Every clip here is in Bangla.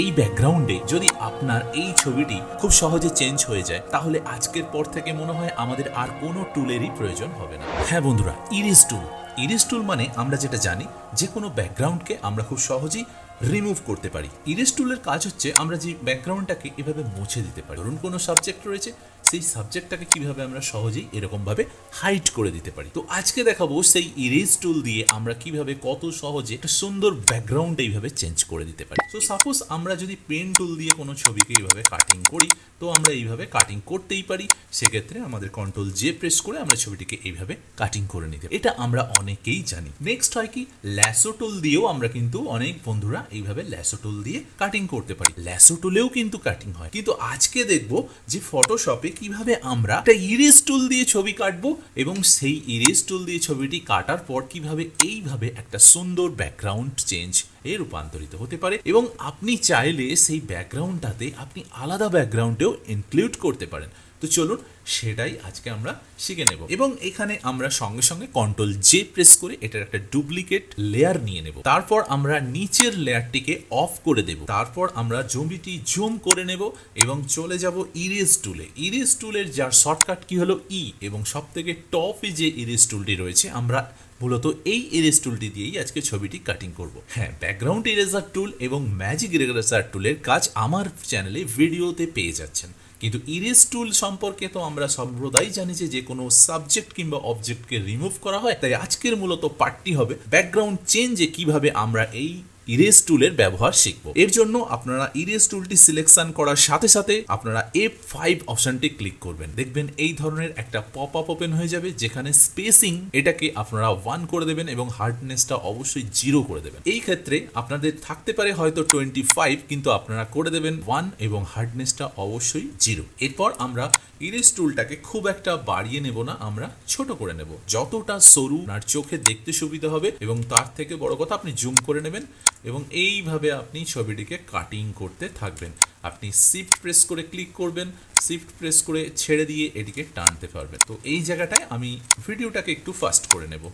এই ব্যাকগ্রাউন্ডে যদি আপনার এই ছবিটি খুব সহজে চেঞ্জ হয়ে যায়, তাহলে আজকের পর থেকে মনে হয় আমাদের আর কোনো টুলেরই প্রয়োজন হবে না। হ্যাঁ বন্ধুরা ইরিস টুল ইরিস টুল মানে আমরা যেটা জানি, যে কোনো ব্যাকগ্রাউন্ডকে আমরা খুব সহজেই রিমুভ করতে পারি। ইরেজ টুলের কাজ হচ্ছে আমরা যে ব্যাকগ্রাউন্ডটাকে এভাবে মুছে দিতে পারি। ধরুন কোনো সাবজেক্ট রয়েছে সেই সাবজেক্টটাকে কীভাবে আমরা সহজেই এরকমভাবে হাইড করে দিতে পারি? তো আজকে দেখাবো সেই ইরেজ টুল দিয়ে আমরা কীভাবে কত সহজে একটা সুন্দর ব্যাকগ্রাউন্ড এইভাবে চেঞ্জ করে দিতে পারি। তো সাপোজ আমরা যদি পেন টুল দিয়ে কোনো ছবিকে এইভাবে কাটিং করি, তো আমরা এইভাবে কাটিং করতেই পারি। সেক্ষেত্রে আমাদের কন্ট্রোল জে প্রেস করে আমরা ছবিটিকে এইভাবে কাটিং করে নিতে এটা আমরা অনেকেই জানি। নেক্সট হয় কি ল্যাসো টুল দিয়েও আমরা কিন্তু অনেক বন্ধুরা এইভাবে ল্যাসো টুল দিয়ে কাটিং করতে পারি। ল্যাসো টুলেও কিন্তু কাটিং হয়। কিন্তু আজকে দেখব যে ফটোশপে কীভাবে আমরা একটা ইরেজ টুল দিয়ে ছবি কাটবো এবং সেই ইরেজ টুল দিয়ে ছবিটি কাটার পর কীভাবে এইভাবে একটা সুন্দর ব্যাকগ্রাউন্ড চেঞ্জ এ রূপান্তরিত হতে পারে এবং আপনি চাইলে সেই ব্যাকগ্রাউন্ডটাতে আপনি আলাদা ব্যাকগ্রাউন্ডেও ইনক্লুড করতে পারেন। তো চলুন সেটাই আজকে আমরা শিখে নেব। এবং এখানে আমরা সঙ্গে সঙ্গে কন্ট্রোল জে প্রেস করে এটার একটা ডুপ্লিকেট লেয়ার নিয়ে নেব। তারপর আমরা নিচের লেয়ারটিকে অফ করে দেব। তারপর আমরা জমিটি জুম করে নেব এবং চলে যাব ইরেজ টুলে ইরেজ টুলের যার শর্টকাট কি হলো ই এবং সব থেকে টপে যে ইরেজ টুলটি রয়েছে, আমরা মূলত এই ইরেজ টুলটি দিয়েই আজকে ছবিটি কাটিং করব। হ্যাঁ ব্যাকগ্রাউন্ড ইরেজার টুল এবং ম্যাজিক ইরেজার টুলের কাজ আমার চ্যানেলে ভিডিওতে পেয়ে যাচ্ছেন। কিন্তু ইরেজ টুল সম্পর্কে তো আমরা সর্বদাই জানি যে যে কোনো সাবজেক্ট কিংবা অবজেক্টকে রিমুভ করা হয়। তাই আজকের মূলত পার্টটি হবে ব্যাকগ্রাউন্ড চেঞ্জে কীভাবে আমরা এই ইরেজ টুলের ব্যবহার শিখব। এর জন্য আপনারা ইরেজ টুলটি সিলেকশন করার সাথে সাথে আপনারা এফ ফাইভ অপশনটি ক্লিক করবেন। দেখবেন এই ধরনের একটা পপ আপ ওপেন হয়ে যাবে, যেখানে স্পেসিং এটাকে আপনারা ওয়ান করে দেবেন এবং হার্ডনেসটা অবশ্যই জিরো করে দেবেন। এই ক্ষেত্রে আপনাদের থাকতে পারে হয়তো টোয়েন্টি ফাইভ কিন্তু আপনারা করে দেবেন ওয়ান এবং হার্ডনেসটা অবশ্যই জিরো এরপর আমরা ইরেজ টুলটাকে খুব একটা বাড়িয়ে নেব না, আমরা ছোট করে নেব। যতটা সরু আর চোখে দেখতে সুবিধা হবে এবং তার থেকে বড় কথা আপনি জুম করে নেবেন এবং এইভাবে আপনি ছবিটিকে কাটিং করতে থাকবেন। আপনি শিফট প্রেস করে ক্লিক করবেন শিফট প্রেস করে ছেড়ে দিয়ে এটিকে টানতে পারবেন। তো এই জায়গাটায় আমি ভিডিওটাকে একটু ফাস্ট করে নেব।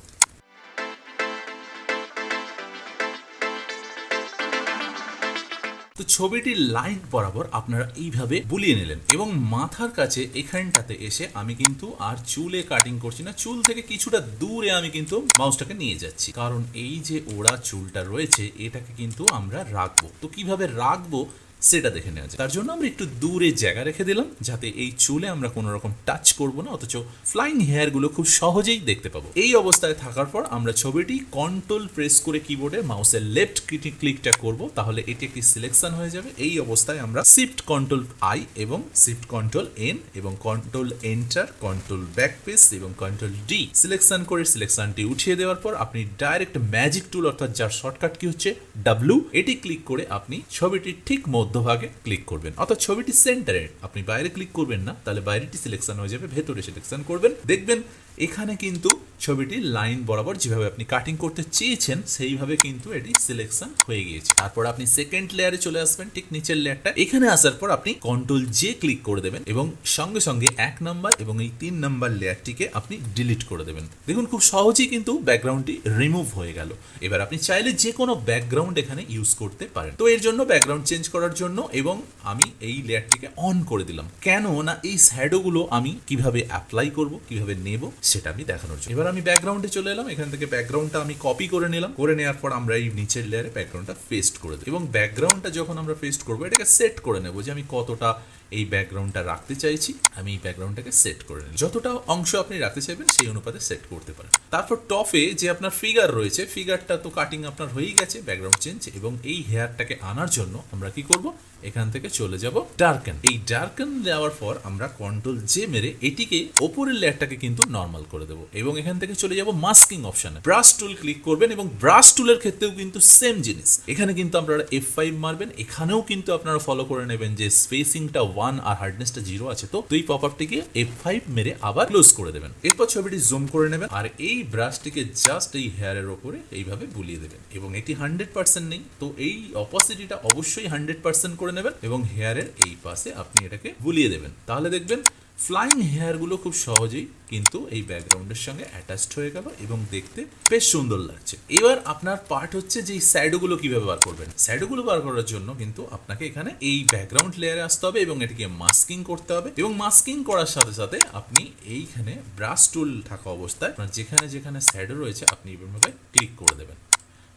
তো ছবিটির লাইন বরাবর আপনারা এইভাবে বুলিয়ে নিলেন এবং মাথার কাছে এখানটাতে এসে আমি কিন্তু আর চুলে কাটিং করছি না। চুল থেকে কিছুটা দূরে আমি কিন্তু মাউসটাকে নিয়ে যাচ্ছি। কারণ এই যে ওড়া চুলটা রয়েছে, এটাকে কিন্তু আমরা রাখব। তো কীভাবে রাখব? সেটা দেখে নেওয়া যায় তার জন্য আমরা একটু দূরে জায়গা রেখে দিলাম, যাতে এই চুলে আমরা কোনো রকম টাচ করব না, অথচ ফ্লাইং হেয়ারগুলো খুব সহজেই দেখতে পাবো। এই অবস্থায় থাকার পর আমরা ছবিটি কন্ট্রোল প্রেস করে কিবোর্ডে মাউসের লেফট ক্লিকটা করব, তাহলে এটি একটি সিলেকশন হয়ে যাবে। এই অবস্থায় আমরা শিফট কন্ট্রোল আই এবং শিফট কন্ট্রোল এন এবং control enter control back pace এবং কন্ট্রোল ডি সিলেকশন করে সিলেকশনটি উঠিয়ে দেওয়ার পর আপনি ডাইরেক্ট ম্যাজিক টুল অর্থাৎ যার শর্টকাট কি হচ্ছে ডাব্লু এটি ক্লিক করে আপনি ছবিটির ঠিক মধ্যভাগে ক্লিক করবেন। অর্থাৎ ছবিটি সেন্টারে আপনি বাইরে ক্লিক করবেন না, তাহলে বাইরেটি সিলেকশন হয়ে যাবে, ভেতরে সিলেকশন করবেন। দেখবেন এখানে কিন্তু ছবিটি লাইন বরাবর যেভাবে আপনি কাটিং করতে চেয়েছেন, সেইভাবে কিন্তু এটি সিলেকশন হয়ে গিয়েছে। তারপর আপনি সেকেন্ড লেয়ারে চলে আসবেন, ঠিক নিচের লেয়ারটা এখানে আসার পর আপনি কন্ট্রোল জে ক্লিক করে দেবেন এবং সঙ্গে সঙ্গে এক নাম্বার এবং এই তিন নাম্বার লেয়ারটিকে আপনি ডিলিট করে দেবেন। দেখুন, খুব সহজেই কিন্তু ব্যাকগ্রাউন্ডটি রিমুভ হয়ে গেল। এবার আপনি চাইলে যে কোনো ব্যাকগ্রাউন্ড এখানে ইউজ করতে পারেন। তো এর জন্য ব্যাকগ্রাউন্ড চেঞ্জ করার জন্য এবং আমি এই লেয়ারটিকে অন করে দিলাম। কেন না এই শ্যাডোগুলো আমি কীভাবে অ্যাপ্লাই করব, কীভাবে নেব, সেটা আমি দেখানোর জন্য। এবার আমি ব্যাকগ্রাউন্ডে চলে এলাম। এখান থেকে ব্যাকগ্রাউন্ডটা আমি কপি করে নিলাম। করে নেওয়ার পর আমরা এই নিচের লেয়ারে ব্যাকগ্রাউন্ডটা পেস্ট করে দেবো। এবং ব্যাকগ্রাউন্ডটা যখন আমরা পেস্ট করব, এটাকে সেট করে নেব যে আমি কতটা এই ব্যাকগ্রাউন্ডটা রাখতে চাইছি। আমি এই ব্যাকগ্রাউন্ডটাকে সেট করে নিই যতটা অংশ আপনি রাখতে চাইবেন, সেই অনুপাতে সেট করতে পারেন। তারপর টপে যে আপনার ফিগার রয়েছে ফিগারটা তো কাটিং আপনার হয়েই গেছে ব্যাকগ্রাউন্ড চেঞ্জ এবং এই হেয়ারটাকে আনার জন্য আমরা কি করব? এখান থেকে চলে যাব ডার্কেন এই ডার্কেন দেওয়ার পর আমরা কন্ট্রোল জে মেরে এটিকে ওপরের লেয়ারটাকে কিন্তু নর্মাল করে দেবো এবং এখান থেকে চলে যাব মাস্কিং অপশনে ব্রাশ টুল ক্লিক করবেন এবং ব্রাশ টুলের ক্ষেত্রেও কিন্তু সেম জিনিস। এখানে কিন্তু আপনারা এফ ফাইভ মারবেন, এখানেও কিন্তু আপনারা ফলো করে নেবেন যে স্পেসিংটা ওয়ান আর হার্ডনেসটা জিরো আছে, তো এই পপ আপটিকে এফ ফাইভ মেরে আবার ক্লোজ করে দেবেন। এরপর ছবিটি জুম করে নেবেন আর এই ব্রাশটিকে জাস্ট এই হেয়ারের ওপরে এইভাবে বুলিয়ে দেবেন এবং এটি হান্ড্রেড পার্সেন্ট নেই, তো এই অপোসিটিটা অবশ্যই হান্ড্রেড পার্সেন্ট করে নেবেন এবং হেয়ারের এই পাশে আপনি এটাকে বুলিয়ে দেবেন। তাহলে দেখবেন ফ্লাইং হেয়ারগুলো খুব সহজেই কিন্তু এই ব্যাকগ্রাউন্ডের সঙ্গে অ্যাটাচড হয়ে গেল এবং দেখতে বেশ সুন্দর লাগছে। এবার আপনার পার্ট হচ্ছে যে এই শ্যাডোগুলো কীভাবে বার করবেন? শ্যাডোগুলো বার করার জন্য কিন্তু আপনাকে এখানে এই ব্যাকগ্রাউন্ড লেয়ারে আসতে হবে এবং এটিকে মাস্কিং করতে হবে এবং মাস্কিং করার সাথে সাথে আপনি এইখানে ব্রাশ টুল থাকা অবস্থায় আপনার যেখানে যেখানে শ্যাডো রয়েছে আপনি এইভাবে ক্লিক করে দেবেন।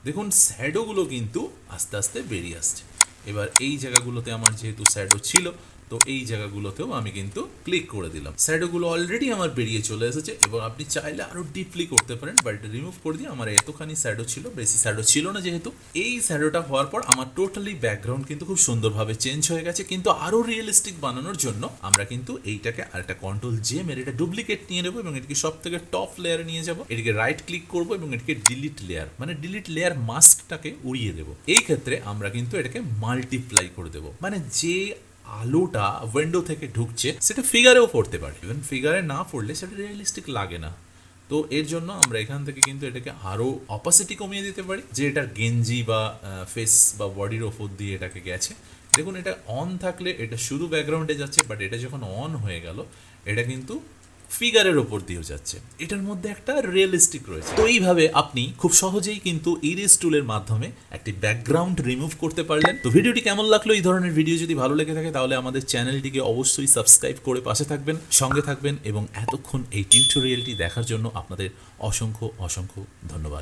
দেখুন শ্যাডোগুলো কিন্তু আস্তে আস্তে বেরিয়ে আসছে। এবার এই জায়গাগুলোতে আমার যেহেতু স্যাডো ছিল তো এই জায়গাগুলোতেও আমি কিন্তু ক্লিক করে দিলাম। শ্যাডোগুলো অলরেডি আমার বেরিয়ে চলে এসেছে এবং আপনি চাইলে আরও ডিপলি করতে পারেন বাট রিমুভ করে দিয়ে আমার এতখানি শ্যাডো ছিল, বেশি শ্যাডো ছিল না যেহেতু। এই শ্যাডোটা হওয়ার পর আমার টোটালি ব্যাকগ্রাউন্ড কিন্তু খুব সুন্দরভাবে চেঞ্জ হয়ে গেছে, কিন্তু আরও রিয়েলিস্টিক বানানোর জন্য আমরা কিন্তু এইটাকে আরেকটা কন্ট্রোল জে মেরে এটা ডুপ্লিকেট নিয়ে নেব এবং এটিকে সব থেকে টপ লেয়ারে নিয়ে যাব। এটিকে রাইট ক্লিক করব এবং এটিকে ডিলিট লেয়ার মানে ডিলিট লেয়ার মাস্কটাকে উড়িয়ে দেবো। এই ক্ষেত্রে আমরা কিন্তু এটাকে মাল্টিপ্লাই করে দেবো। মানে যে আলোটা উইন্ডো থেকে ঢুকছে, সেটা ফিগারেও পড়তে পারে। ইভেন ফিগারে না পড়লে সেটা রিয়েলিস্টিক লাগে না। তো এর জন্য আমরা এখান থেকে কিন্তু এটাকে আরও অপাসিটি কমিয়ে দিতে পারি, যে এটার গেঞ্জি বা ফেস বা বডির ওপর দিয়ে এটাকে গেছে। দেখুন, এটা অন থাকলে এটা শুধু ব্যাকগ্রাউন্ডে যাচ্ছে বাট এটা যখন অন হয়ে গেল, এটা কিন্তু ফিগারের ওপর দিয়েও যাচ্ছে। এটার মধ্যে একটা রিয়েলিস্টিক রয়েছে। তো এইভাবে আপনি খুব সহজেই কিন্তু ইরেজ টুলের মাধ্যমে একটি ব্যাকগ্রাউন্ড রিমুভ করতে পারলেন। তো ভিডিওটি কেমন লাগল? এই ধরনের ভিডিও যদি ভালো লেগে থাকে, তাহলে আমাদের চ্যানেলটিকে অবশ্যই সাবস্ক্রাইব করে পাশে থাকবেন, সঙ্গে থাকবেন এবং এতক্ষণ এই টিউটোরিয়ালটি দেখার জন্য আপনাদের অসংখ্য অসংখ্য ধন্যবাদ।